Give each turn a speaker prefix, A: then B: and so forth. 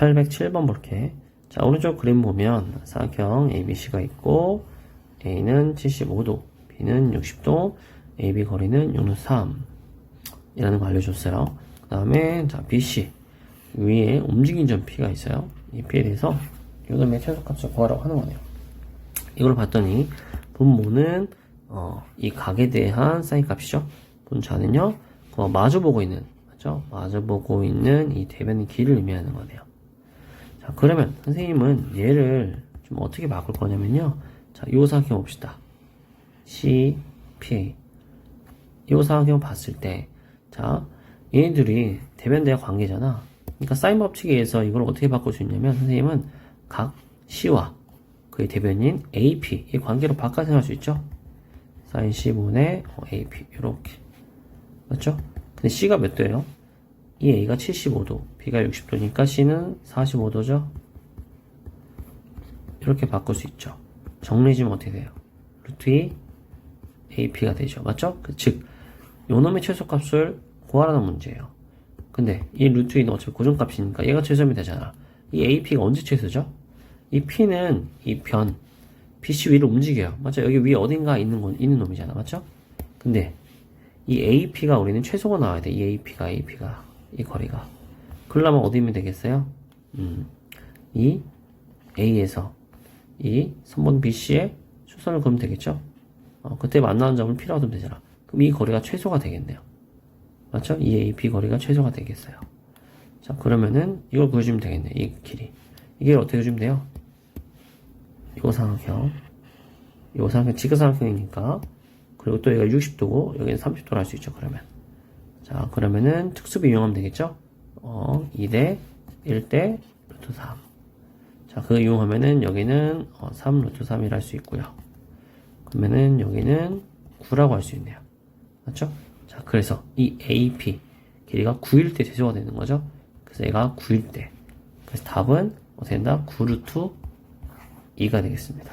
A: 807번 볼게. 자, 오른쪽 그림 보면 사각형 ABC가 있고 A는 75도, B는 60도, AB 거리는 6는 3 이라는 거 알려줬어요. 그 다음에 자 BC 위에 움직인 점 P가 있어요. 이 P에 대해서 요놈의 최소값을 구하라고 하는 거네요. 이걸 봤더니 분모는 어, 이 각에 대한 사인 값이죠. 분자는요, 그 마주보고 있는 맞죠? 마주보고 있는 이 대변의 길을 의미하는 거네요. 자, 그러면 선생님은 얘를 좀 어떻게 바꿀 거냐면요. 자, 요 사각형 봅시다. C, P. 요 사각형 봤을 때, 자, 얘네들이 대변대와 관계잖아. 그러니까 사인 법칙에 의해서 이걸 어떻게 바꿀 수 있냐면, 선생님은 각 C와 그의 대변인 AP, 이 관계로 바꿔 생각할 수 있죠? 사인 C 분의 AP, 이렇게. 맞죠? 근데 C가 몇 도예요? 이 A가 75도, B가 60도니까 C는 45도죠? 이렇게 바꿀 수 있죠. 정리해주면 어떻게 돼요? 루트 2 AP가 되죠. 맞죠? 그 즉, 요놈의 최소값을 구하라는 문제예요. 근데 이 루트 2는 어차피 고정값이니까 얘가 최소면 되잖아. 이 AP가 언제 최소죠? 이 P는 이 변, PC 위로 움직여요. 맞죠? 여기 위에 어딘가 있는 건, 있는 놈이잖아. 맞죠? 근데 이 AP가 우리는 최소가 나와야 돼. 이 AP가, AP가. 이 거리가. 그러려면 어디면 되겠어요? 음, 이 A에서 이 선분 BC의 수선을 그으면 되겠죠? 어, 그때 만나는 점을 두면 되잖아. 그럼 이 거리가 최소가 되겠네요. 맞죠? 이 AP 거리가 최소가 되겠어요. 자, 그러면은 이걸 구해주면 되겠네. 이 길이. 이게 어떻게 해주면 돼요? 요 삼각형. 요 삼각형 지그삼각형이니까. 그리고 또 얘가 60도고 여기는 30도로 할 수 있죠. 그러면. 자, 그러면은 특수비 이용하면 되겠죠? 어, 2대 1대 루트 3. 자, 그거 이용하면은 여기는 어, 3 루트 3이라 할 수 있고요. 그러면은 여기는 9라고 할 수 있네요. 맞죠? 자, 그래서 이 AP 길이가 9일 때 제조가 되는 거죠. 그래서 얘가 9일 때. 그래서 답은 어떻게 된다? 9루트 2가 되겠습니다.